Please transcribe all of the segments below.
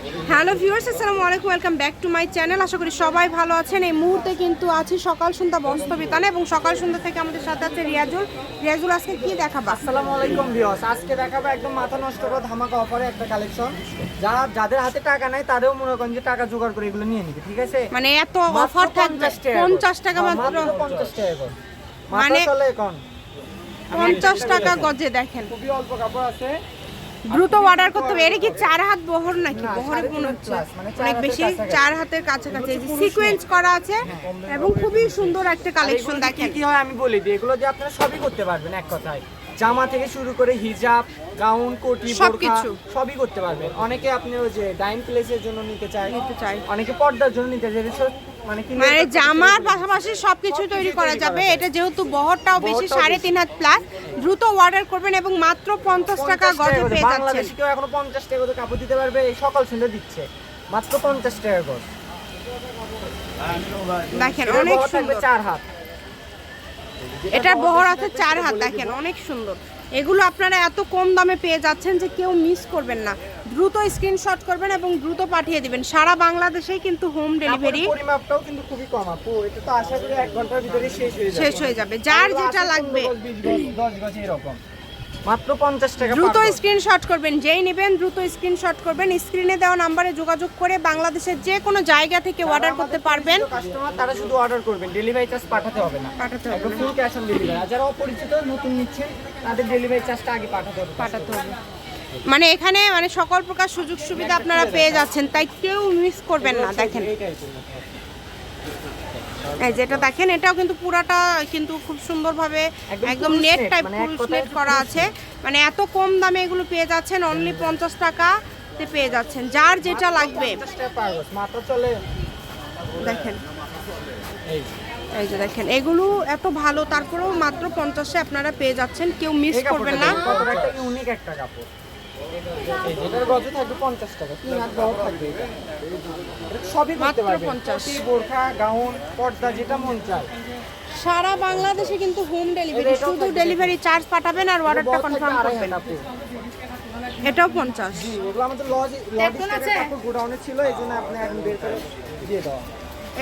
Hello viewers আসসালামু আলাইকুম welcome back to my channel. আশা করি সবাই ভালো আছেন। এই মুহূর্তে কিন্তু আছি সকাল সন্ধ্যা বস্ত্র বিতানে এবং সকাল সন্ধ্যা থেকে আমাদের সাথে আছে রিয়াজুল। রিয়াজুল আজকে কি দেখাবা? আসসালামু আলাইকুম ভিউয়ার্স আজকে দেখাবো একদম মাথা নষ্ট করা ধামাকা অফারে একটা কালেকশন যারা যাদের হাতে টাকা নাই তাদেরও মনে করেন যে টাকা জোগাড় করে এগুলো নিয়ে নিবে ঠিক আছে? মানে এত অফার থাকবে 50 টাকা হ্যাঁ, মাত্র। পঞ্চাশ টাকা করে। মানে- মানে চলে এখন। পঞ্চাশ টাকা গজে দেখেন। খুবই অল্প কাপড় আছে। দ্রুত অর্ডার করতে হবে। এটা কি চার হাত বহর নাকি? বহরে মনে হচ্ছে অনেক বেশি চার হাতের কাছাকাছি। সিকোয়েন্স করা আছে এবং খুবই সুন্দর একটা কালেকশন দেখেন। কি হয় আমি বলি দিই এগুলো দিয়ে আপনারা সবই করতে পারবেন এক কথায়। জামা থেকে শুরু করে হিজাব গাউন কোটি সবকিছু। সবই করতে পারবেন। অনেকে আপনি ওই যে ডাইন প্লেসের জন্য নিতে চায় নিতে চাই অনেকে পর্দার জন্য নিতে চায় মানে মানে জামার পাশাপাশি সবকিছু তৈরি করা যাবে। এটা যেহেতু বহরটাও বেশি সাড়ে তিন হাত প্লাস দ্রুত অর্ডার করবেন এবং মাত্র পঞ্চাশ টাকা গজে পেয়ে যাচ্ছেন। কেউ এখনও পঞ্চাশ টাকা করে কাপড় দিতে পারবে। এই সকাল সন্ধ্যা দিচ্ছে। মাত্র পঞ্চাশ টাকা গজ। দেখেন অনেক সুন্দর। চার হাত। এটার বহর আছে চার হাত দেখেন অনেক সুন্দর। এগুলো আপনারা এত কম দামে পেয়ে যাচ্ছেন যে কেউ মিস করবেন না। দ্রুত স্ক্রিনশট করবেন এবং দ্রুত পাঠিয়ে দিবেন। সারা বাংলাদেশেই কিন্তু হোম ডেলিভারি পরিমাপটাও কিন্তু খুবই কম আপু। এটা তো আশা করি 1 ঘণ্টার ভিতরে শেষ হয়ে যাবে। শেষ হয়ে যাবে। যার যেটা লাগবে। 15 গজ, 20 গজ, 10 গজ এরকম। মাত্র পঞ্চাশ টাকা দ্রুত। স্ক্রিনশট করবেন যেই নেবেন দ্রুত স্ক্রিনশট করবেন। স্ক্রিনে দেওয়া নাম্বারে যোগাযোগ করে বাংলাদেশের যে কোনো জায়গা থেকে অর্ডার করতে পারবেন। কাস্টমার তারা শুধু অর্ডার করবেন। ডেলিভারি চার্জ পাঠাতে হবে না। পাঠাতে হবে। ফুল ক্যাশ অন ডেলিভারি যারা অপরিচিত নতুন নিচ্ছেন তাদের ডেলিভারি চার্জটা আগে পাঠাতে হবে। পাঠাতে হবে। মানে এখানে মানে সকল প্রকার সুযোগ সুবিধা আপনারা পেয়ে যাচ্ছেন তাই কেউ মিস করবেন না দেখেন এই টাইপের মধ্যে। এই যেটা দেখেন এটাও কিন্তু পুরাটা কিন্তু খুব সুন্দরভাবে একদম নেট টাইপ পুরুষ নেট করা আছে। মানে এত কম দামে এগুলো পেয়ে যাচ্ছেন অনলি পঞ্চাশ টাকাতে পেয়ে যাচ্ছেন। যার যেটা লাগবে। 50 টাকা per গজ। মাত্র চলে। দেখেন। এই যে দেখেন এগুলো এত ভালো তারপরেও মাত্র পঞ্চাশে আপনারা পেয়ে যাচ্ছেন কেউ মিস করবেন না। একটা ইউনিক একটা কাপড়। এটার গজে থাকবে পঞ্চাশ টাকা। তিন হাত বহর থাকবে এটা। এটা সবই করতে মাত্র পারবেন 50 ধুতি, বোরখা গাউন পর্দা যেটা মন চায়। সারা বাংলাদেশে কিন্তু হোম ডেলিভারি এটাও শুধু ডেলিভারি চার্জ পাঠাবেন আর অর্ডারটা কনফার্ম করবেন। এটাও পঞ্চাশ। জি, এগুলো আমাদের লজ লজ গোডাউনে ছিল এই জন্য আপনি এখন বের করে দিয়ে দেওয়া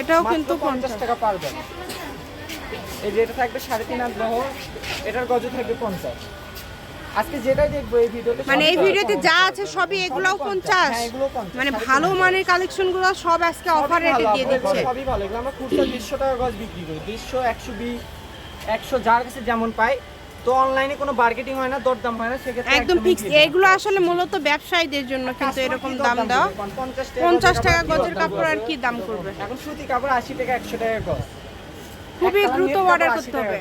এটাও কিন্তু পঞ্চাশ পঞ্চাশ। টাকা পারবেন এই যে এটা থাকবে সাড়ে তিন হাত বহর এটার গজ থাকবে পঞ্চাশ। আজকে যেটাই দেখব এই ভিডিওতে মানে এই ভিডিওতে যা আছে সবই এগুলোও পঞ্চাশ হ্যাঁ, এগুলোও 50 মানে ভালো মানের কালেকশনগুলো সব আজকে অফার রেটে দিয়ে দিচ্ছে। সবই ভালো। এগুলো আমরা খুচরা দেড়শো টাকা গজ বিক্রি করি। দেড়শো একশো বিশ একশো যার কাছে যেমন পাই তো অনলাইনে কোনো মার্কেটিং হয় না দরদাম হয় না সেক্ষেত্রে একদম ফিক্স এগুলো আসলে মূলত ব্যবসায়ীদের জন্য কিন্তু এরকম দাম করবে? পঞ্চাশ টাকা পঞ্চাশ গজের কাপড় আর কি দাম করবে? এখন সুতি কাপড় আশি টাকা একশো টাকা গজ। খুবই দ্রুত অর্ডার করতে হবে।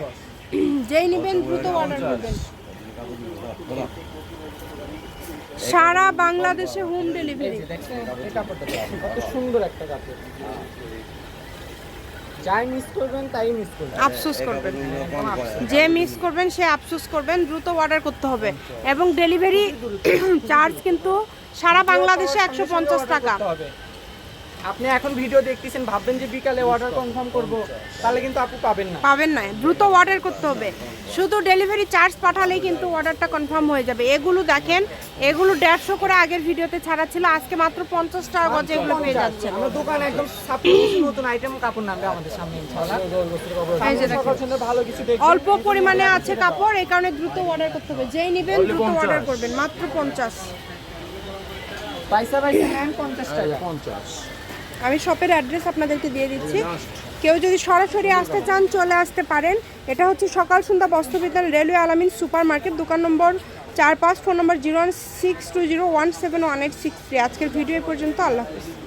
যেই নেবেন দ্রুত অর্ডার করবেন। সারা বাংলাদেশে হোম ডেলিভারি কত সুন্দর একটা কাপড় যাই মিস করবেন তাই মিস করবেন। আফসোস করবেন। যে মিস করবেন সে আফসোস করবেন। দ্রুত অর্ডার করতে হবে। এবং ডেলিভারি চার্জ কিন্তু সারা বাংলাদেশে একশো পঞ্চাশ টাকা। আপনি এখন ভিডিও দেখতেছেন ভাববেন যে বিকালে অর্ডার কনফার্ম করব তাহলে কিন্তু আপু পাবেন না। পাবেন না দ্রুত অর্ডার করতে হবে। শুধু ডেলিভারি চার্জ পাঠালেই কিন্তু অর্ডারটা কনফার্ম হয়ে যাবে। এগুলো দেখেন এগুলো দেড়শো করে আগের ভিডিওতে ছাড়া ছিল আজকে মাত্র পঞ্চাশ টাকা গজে এগুলো পেয়ে যাচ্ছে আমরা দোকানে একদম নতুন আইটেম কাপড় নামবে আমাদের সামনে। ভালো কিছু অল্প পরিমাণে আছে কাপড় এই কারণে দ্রুত অর্ডার করতে হবে। যেই নেবেন দ্রুত অর্ডার করবেন মাত্র পঞ্চাশ। পয়সা পয়সা নেন পঞ্চাশ টাকা। আমি শপের অ্যাড্রেস আপনাদেরকে দিয়ে দিচ্ছি। কেউ যদি সরাসরি আসতে চান চলে আসতে পারেন। এটা হচ্ছে সকাল সন্ধ্যা বস্ত্রবিতান রেলওয়ে আলামিন সুপার মার্কেট দোকান নম্বর চার পাঁচ ফোন নম্বর zero one six two zero one seven one eight six three. আজকের ভিডিও পর্যন্ত। আল্লাহ হাফিজ।